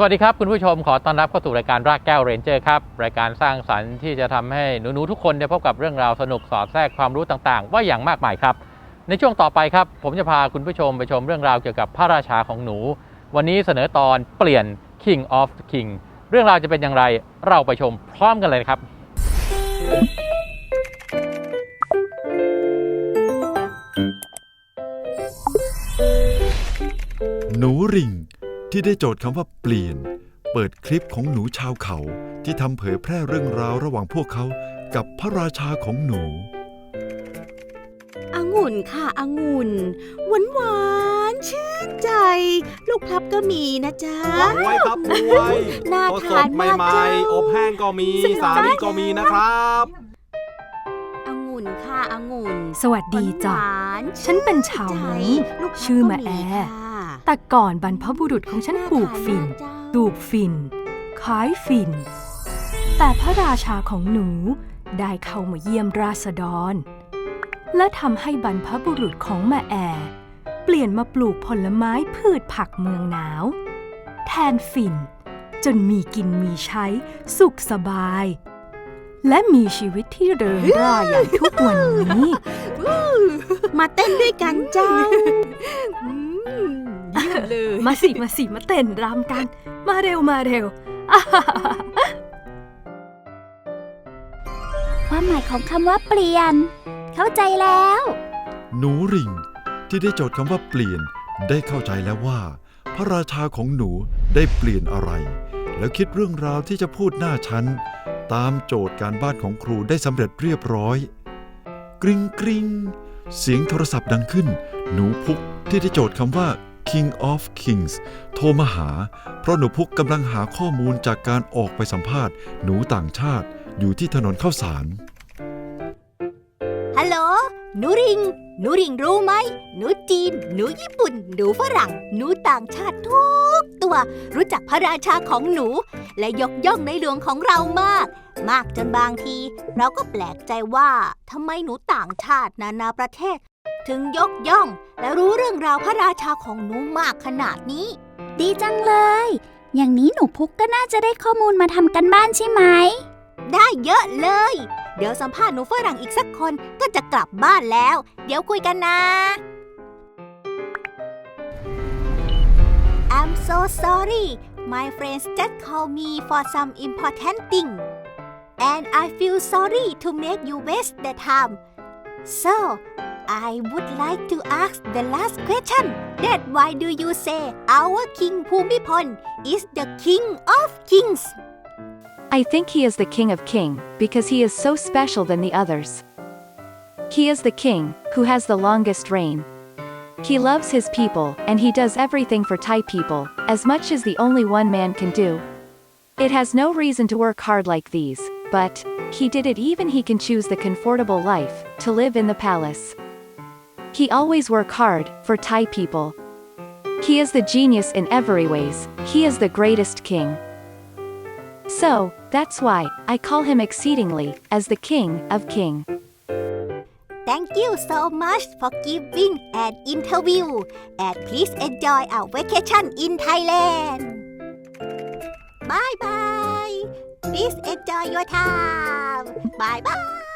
สวัสดีครับ คุณผู้ชมขอต้อนรับเข้าสู่รายการรากแก้วเรนเจอร์ครับ รายการสร้างสรรค์ที่จะทำให้หนูๆทุกคนได้พบกับเรื่องราวสนุกสอดแทรกความรู้ต่างๆ ว่าอย่างมากมายครับ ในช่วงต่อไปครับ ผมจะพาคุณผู้ชมไปชมเรื่องราวเกี่ยวกับพระราชาของหนู วันนี้เสนอตอนเปลี่ยน King of King เรื่องราวจะเป็นอย่างไรเราไปชมพร้อมกันเลยครับ หนูริง ที่ได้โจทย์คำว่าเปลี่ยน เปิดคลิปของหนูชาวเขา ที่ทำเผยแพร่เรื่องราวระหว่างพวกเขากับพระราชาของหนูองุ่นค่ะองุ่นหวานหวานๆชื่นใจ ลูกพลับก็มีนะจ๊ะบวยครับบวยน่าสดทานๆใหมากม่จ้าๆอบแห้งก็มีสนุกสาลี่ก็มีนะครับองุ่นค่ะองุ่น สวัสดีจ้ะหวานๆฉันเป็นชาวมงชื่นใจลูกพลับชื่อมะก็แอค่ะ แต่ก่อนบรรพบุรุษของฉันปลูกฝิ่นาทานมากจ้าปลูกฝิ่นขายฝิ่น แต่พระราชาของหนูได้เข้ามาเยี่ยมราษฎร และทำให้บรรพบุรุษของมาแอ เปลี่ยนมาปลูกผลไม้พืชผักเมืองหนาว แทนฝิ่น จนมีกินมีใช้สุขสบาย และมีชีวิตที่เริงร่าอย่างทุกวันนี้ มาเต้นด้วยกันจ้าอืม เยี่ยมเลยมาสิมาสิมาเต้นรำกัน มาเร็วมาเร็ว ความหมายของคำว่าเปลี่ยน เข้าใจแล้ว หนูริง ที่ได้โจทย์คำว่าเปลี่ยน ได้เข้าใจแล้วว่า พระราชาของหนูได้เปลี่ยนอะไร แล้วคิดเรื่องราวที่จะพูดหน้าชั้น ตามโจทย์การบ้านของครูได้สำเร็จเรียบร้อย กริงกริงเสียงโทรศัพท์ดังขึ้น หนูพุกที่ได้โจทย์คำว่า King of Kings โทรมาหา เพราะหนูพุกกำลังหาข้อมูลจากการออกไปสัมภาษณ์ หนูต่างชาติอยู่ที่ถนนข้าวสาร ฮัลโหลหนูริง หนูริงรู้ไหม หนูจีน หนูญี่ปุ่น หนูฝรั่ง หนูต่างชาติทุกตัว รู้จักพระราชาของหนู และยกย่องในหลวงของเรามาก มากจนบางที เราก็แปลกใจว่าทำไมหนูต่างชาตินานาประเทศ ถึงยกย่อง และรู้เรื่องราวพระราชาของหนูมากขนาดนี้ ดีจังเลย อย่างนี้หนูพุกก็น่าจะได้ข้อมูลมาทำกันบ้านใช่ไหม ได้เยอะเลย เดี๋ยวสัมภาษณ์หนูฝรั่งอีกสักคนก็จะกลับบ้านแล้ว เดี๋ยวคุยกันนะ I'm so sorry my friends just call me for some important thing and I feel sorry to make you waste the time so I would like to ask the last question that why do you say our king Bhumibol is the king of kings I think he is the king of king, because he is so special than the others. He is the king, who has the longest reign. He loves his people, and he does everything for Thai people, as much as the only one man can do. It has no reason to work hard like these, but, he did it even he can choose the comfortable life, to live in the palace. He always work hard, for Thai people. He is the genius in every ways, he is the greatest king. So, that's why, I call him exceedingly, as the king of king. Thank you so much for giving an interview and please enjoy our vacation in Thailand. Bye bye. Please enjoy your time. Bye bye.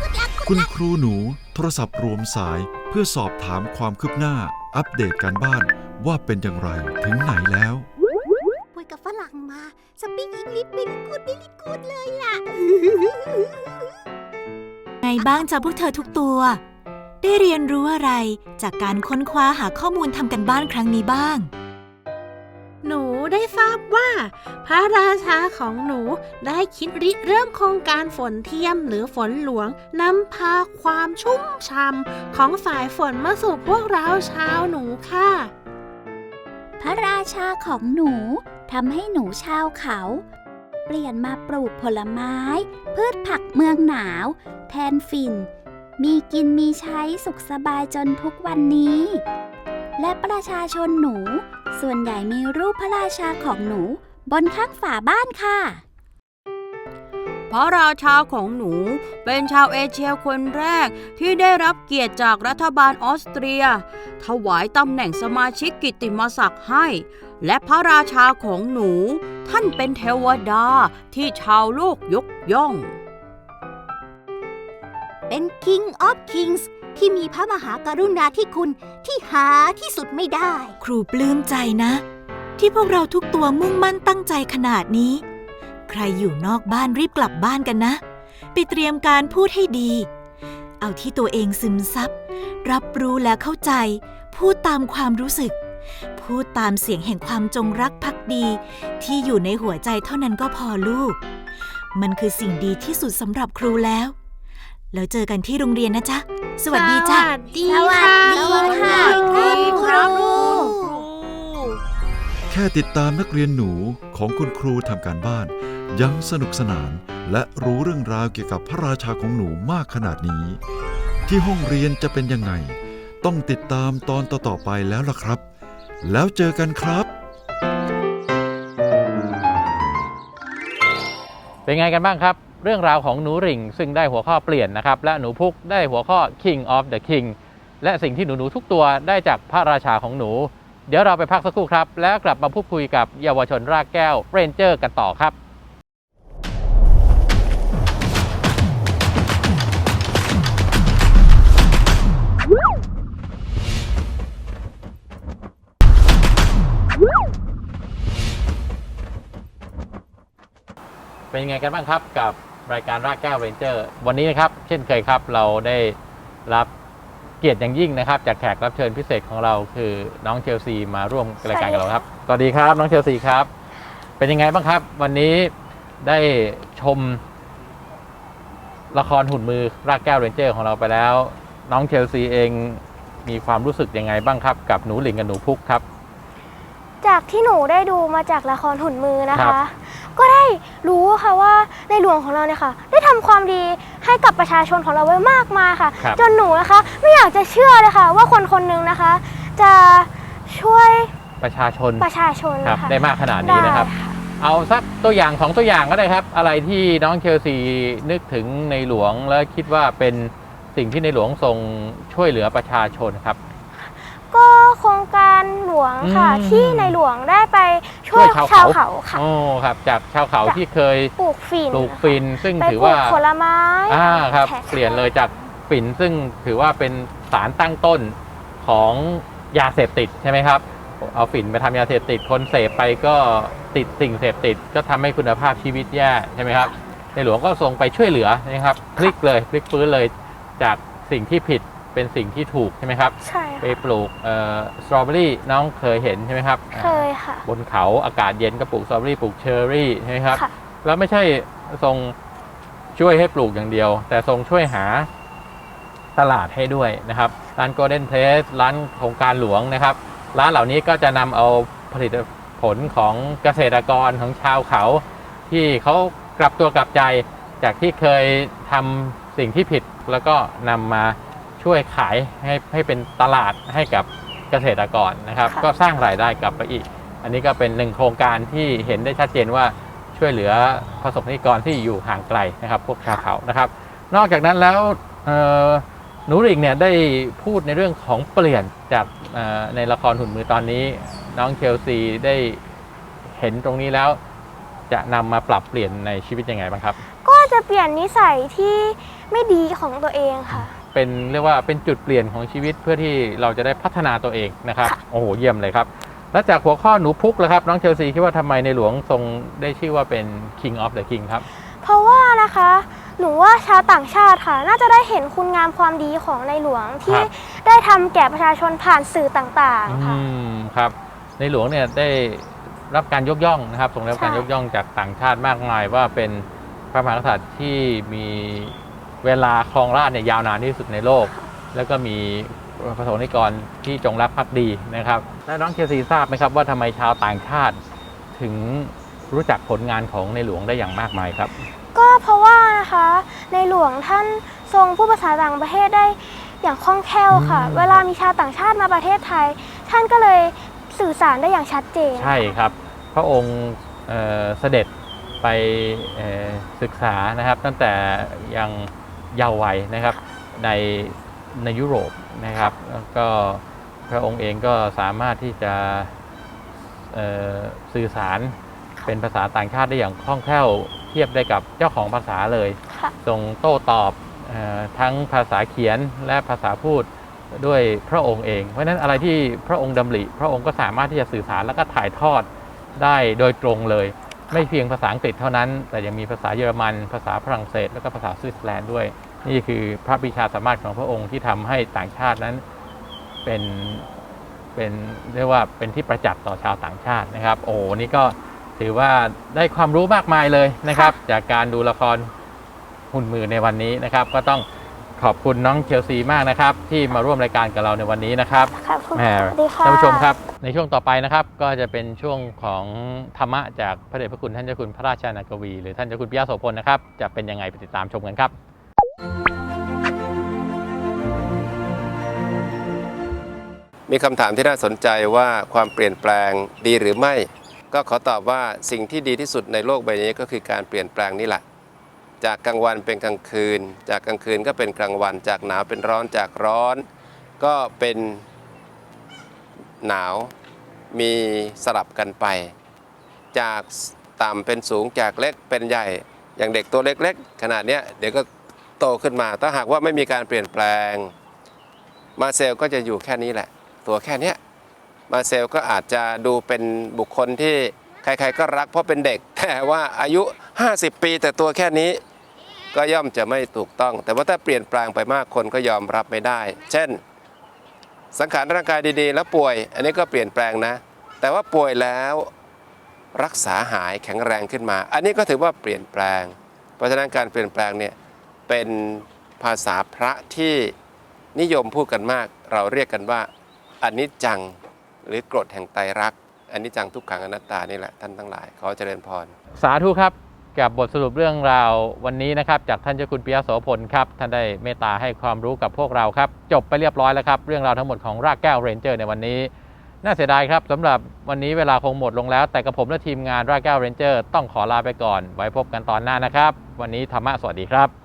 Good luck. คุณครูหนูโทรศัพท์รวมสายเพื่อสอบถามความคืบหน้า อัปเดตการบ้านว่าเป็นอย่างไรถึงไหนแล้วคุยกับฝรั่งมา Speak English very good very good เลยล่ะ ไงบ้างจ้ะพวกเธอทุกตัว ได้เรียนรู้อะไรจากการค้นคว้าหาข้อมูลทำกันบ้านครั้งนี้บ้าง หนูได้ทราบว่า พระราชาของหนูได้คิดริเริ่มโครงการฝนเทียมหรือฝนหลวงนำพาความชุ่มช่ำของสายฝนมาสู่พวกเราชาวหนูค่ะ พระราชาของหนูทำให้หนูชาวเขา เปลี่ยนมาปลูกผลไม้ พืชผักเมืองหนาว แทนฝิ่น มีกินมีใช้สุขสบายจนทุกวันนี้ และประชาชนหนู ส่วนใหญ่มีรูปพระราชาของหนูบนข้างฝาบ้านค่ะ พระราชาของหนูเป็นชาวเอเชียคนแรกที่ได้รับเกียรติจากรัฐบาลออสเตรีย ถวายตำแหน่งสมาชิกกิตติมศักดิ์ให้ และพระราชาของหนู ท่านเป็นเทวดาที่ชาวโลกยกย่อง เป็น King of Kings ที่มีพระมหากรุณาธิคุณที่หาที่สุดไม่ได้ ครูปลื้มใจนะ ที่พวกเราทุกตัวมุ่งมั่นตั้งใจขนาดนี้ ใครอยู่นอกบ้านรีบกลับบ้านกันนะ ไปเตรียมการพูดให้ดี เอาที่ตัวเองซึมซับ รับรู้และเข้าใจ พูดตามความรู้สึก พูดตามเสียงแห่งความจงรักภักดี ที่อยู่ในหัวใจเท่านั้นก็พอลูก มันคือสิ่งดีที่สุดสำหรับครูแล้ว แล้วเจอกันที่โรงเรียนนะจ๊ะ สวัสดีจ้ะ สวัสดีสวัสค่ะดีค่ะคุณครูแค่ติดตามนักเรียนหนูของคุณครูทำการบ้าน ยังสนุกสนานและรู้เรื่องราวเกี่ยวกับพระราชาของหนูมากขนาดนี้ ที่ห้องเรียนจะเป็นยังไง ต้องติดตามตอนต่อๆไปแล้วล่ะครับ แล้วเจอกันครับ เป็นไงกันบ้างครับ เรื่องราวของหนูริ่ง ซึ่งได้หัวข้อเปลี่ยนนะครับ และหนูพุกได้หัวข้อ King of the King และสิ่งที่หนูหนูๆทุกตัวได้จากพระราชาของหนู เดี๋ยวเราไปพักสักครู่ครับ แล้วกลับมาพูดคุยกับเยาวชนรากแก้วเรนเจอร์กันต่อครับเป็นยังไงกันบ้างครับกับ รายการรากแก้วเรนเจอร์วันนี้นะครับ เช่นเคยครับเราได้รับเกียรติอย่างยิ่งนะครับ จากแขกรับเชิญพิเศษของเราคือน้องเชลซีมาร่วมรายการกับเราครับสวัสดีครับน้องเชลซีครับ เป็นยังไงบ้างครับ วันนี้ได้ชมละครหุ่นมือรากแก้วเรนเจอร์ของเราไปแล้ว น้องเชลซีเองมีความรู้สึกยังไงบ้างครับ กับหนูหลิงกับหนูพุกครับ จากที่หนูได้ดูมาจากละครหุ่นมือนะครัคะ บ ก็ได้รู้ค่ะว่าในหลวงของเราเนี่ยค่ะ ได้ทำความดีให้กับประชาชนของเราไว้มากมายค่ะ ครับ จนหนูนะคะ ไม่อยากจะเชื่อเลยค่ะ ว่าคนคนหนึ่งนะคะ จะช่วยประชาชนประชาชนครับค่ะได้มากขนาดนี้นะครับ ได้เอาสักตัวอย่างสองตัวอย่างก็ได้ครับ อะไรที่น้องเชลซีนึกถึงในหลวงแล้วคิดว่าเป็นสิ่งที่ในหลวงทรงช่วยเหลือประชาชนครับ ก็โครงการหลวง ค่ะ อืม ที่ในหลวงได้ไปช่วยช่วยชาวชาวเขาเขาค่ะโอ้ครับ จากชาวเขาจากที่เคยปลูกฝิ่นปลูกฟิน ซึ่งไปถือปลูว่ากผลไม้อ่าครับ แขกเปลี่ยนเลยจากฝิ่นซึ่งถือว่าเป็นสารตั้งต้นของยาเสพติดใช่ไหมครับ เอาฝิ่นไปทำยาเสพติดคนเสพไปก็ติดสิ่งเสพติด ก็ทำให้คุณภาพชีวิตแย่ใช่ไหมครับ ในหลวงก็ทรงไปช่วยเหลือนะครับพลิกเลยพลิกฟื้นเลยจากสิ่งที่ผิดเป็นสิ่งที่ถูกใช่ไหมครับ ใช่ ไปค่ะปลูกสตรอเบอรี่น้องเคยเห็นใช่ไหมครับเคยค่ะ บนเขาอากาศเย็นก็ปลูกสตรอเบอรี่ปลูกเชอร์รี่ใช่ไหมครับค่ะแล้วไม่ใช่ทรงช่วยให้ปลูกอย่างเดียว แต่ทรงช่วยหาตลาดให้ด้วยนะครับร้านโกลเด้นเพลสร้านโครงการหลวงนะครับ ร้านเหล่านี้ก็จะนำเอาผลิตผลของเกษตรกรของชาวเขา ที่เขากลับตัวกลับใจจากที่เคยทำสิ่งที่ผิดแล้วก็นำมา ช่วยขายให้ให้เป็นตลาดให้กับเกษตรกรนะครับ ค่ะ ก็สร้างรายได้กลับไปอีก อันนี้ก็เป็นหนึ่งโครงการที่เห็นได้ชัดเจนว่าช่วยเหลือประสบนิกรที่อยู่ห่างไกลนะครับ พวกชาวเขานะครับ นอกจากนั้นแล้วเอ่อหนูริงเนี่ยได้พูดในเรื่องของเปลี่ยนจากเอ่อในละครหุ่นมือตอนนี้ น้องเชลซีได้เห็นตรงนี้แล้ว จะนำมาปรับเปลี่ยนในชีวิตยังไงบ้างครับ ก็จะเปลี่ยนนิสัยที่ไม่ดีของตัวเองค่ะ เป็นเรียกว่าเป็นจุดเปลี่ยนของชีวิตเพื่อที่เราจะได้พัฒนาตัวเองนะครับโอ้โหเยี่ยมเลยครับ แล้วจากหัวข้อหนูพุกแล้วครับน้องเชลซีคิดว่าทำไมในหลวงทรงได้ชื่อว่าเป็น King of the King ครับ เพราะว่านะคะหนูว่าชาวต่างชาติค่ะ น่าจะได้เห็นคุณงามความดีของในหลวงที่ครับได้ทำแก่ประชาชนผ่านสื่อต่างๆค่ะอืมครับในหลวงเนี่ยได้รับการยกย่องนะครับทรงได้รับการใช่ยกย่องจากต่างชาติมากมายว่าเป็นพระมหากษัตริย์ที่มี เวลาครองราชย์เนี่ยยาวนานที่สุดในโลก แล้วก็มีพระสงฆ์นิกรที่จงรักภักดีนะครับ และน้องเชลซีทราบไหมครับว่าทำไมชาวต่างชาติ ถึงรู้จักผลงานของในหลวงได้อย่างมากมายครับ ก็เพราะว่านะคะในหลวงท่านทรงผู้ภาษาต่างประเทศได้อย่างคล่องแคล่วค่ะอืมเวลามีชาวต่างชาติมาประเทศไทย ท่านก็เลยสื่อสารได้อย่างชัดเจน ใช่ครับ พระองค์เอ่อเสด็จไปเอ่อศึกษานะครับ ตั้งแต่ยังเยาว์วัยนะครับในในยุโรปนะครับ แล้วก็พระองค์เองก็สามารถที่จะเอ่อสื่อสารเป็นภาษาต่างชาติได้อย่างคล่องแคล่วเทียบได้กับเจ้าของภาษาเลยค่ะส่งโต้ตอบเออทั้งภาษาเขียนและภาษาพูดด้วยพระองค์เอง เพราะฉะนั้นอะไรที่พระองค์ดำริ พระองค์ก็สามารถที่จะสื่อสารแล้วก็ถ่ายทอดได้โดยตรงเลย ไม่เพียงภาษาอังกฤษเท่านั้น แต่ยังมีภาษาเยอรมัน ภาษาฝรั่งเศส แล้วก็ภาษาสวิตเซอร์แลนด์ด้วย นี่คือพระปรีชาสามารถของพระองค์ที่ทำให้ต่างชาตินั้นเป็นเป็นเรียกว่าเป็นที่ประจักษ์ต่อชาวต่างชาตินะครับ โอ้โหนี่ก็ถือว่าได้ความรู้มากมายเลยนะครับ จากการดูละครหุ่นมือในวันนี้นะครับ ก็ต้องขอบคุณน้องเชลซีมากนะครับ ที่มาร่วมรายการกับเราในวันนี้นะครับครับคุณแหมสวัสดีค่ะท่านผู้ชมครับ ในช่วงต่อไปนะครับ ก็จะเป็นช่วงของธรรมะจากพระเดชพระคุณท่านเจ้าคุณพระราชานากวี หรือท่านเจ้าคุณปิยะโสพลนะครับจะเป็นยังไงไปติดตามชมกันครับ มีคำถามที่น่าสนใจว่าความเปลี่ยนแปลงดีหรือไม่ ก็ขอตอบว่าสิ่งที่ดีที่สุดในโลกใบนี้ก็คือการเปลี่ยนแปลงนี่แหละ จากกลางวันเป็นกลางคืน จากกลางคืนก็เป็นกลางวัน จากหนาวเป็นร้อนจากร้อน ก็เป็นหนาวมีสลับกันไป จากต่ำเป็นสูงจากเล็กเป็นใหญ่ อย่างเด็กตัวเล็กๆ ขนาดเนี้ยเดี๋ยวก็โตขึ้นมา ถ้าหากว่าไม่มีการเปลี่ยนแปลง มาเซลก็จะอยู่แค่นี้แหละ ตัวแค่เนี้ยมาเซลก็อาจจะดูเป็นบุคคลที่ใครๆก็รักเพราะเป็นเด็ก แต่ว่าอายุ 50 ปีแต่ตัวแค่นี้ก็ย่อมจะไม่ถูกต้อง แต่ว่าถ้าเปลี่ยนแปลงไปมากคนก็ยอมรับไม่ได้ เช่น สังขารร่างกายดีๆ แล้วป่วย อันนี้ก็เปลี่ยนแปลงนะ แต่ว่าป่วยแล้วรักษาหายแข็งแรงขึ้นมา อันนี้ก็ถือว่าเปลี่ยนแปลง เพราะฉะนั้นการเปลี่ยนแปลงเนี่ยเป็นภาษาพระที่นิยมพูดกันมาก เราเรียกกันว่า อนิจจังหรือกฎแห่งไตรลักษณ์อนิจจังทุกขังอนัตตานี่แหละท่านทั้งหลายขอเจริญพร สาธุครับกับบทสรุปเรื่องราววันนี้นะครับจากท่านเจ้าคุณปิยโสพลครับท่านได้เมตตาให้ความรู้กับพวกเราครับจบไปเรียบร้อยแล้วครับเรื่องราวทั้งหมดของรากแก้วเรนเจอร์ในวันนี้น่าเสียดายครับสำหรับวันนี้เวลาคงหมดลงแล้ว แต่กับผมและทีมงานรากแก้วเรนเจอร์ต้องขอลาไปก่อน ไว้พบกันตอนหน้านะครับ วันนี้ธรรมะสวัสดีครับ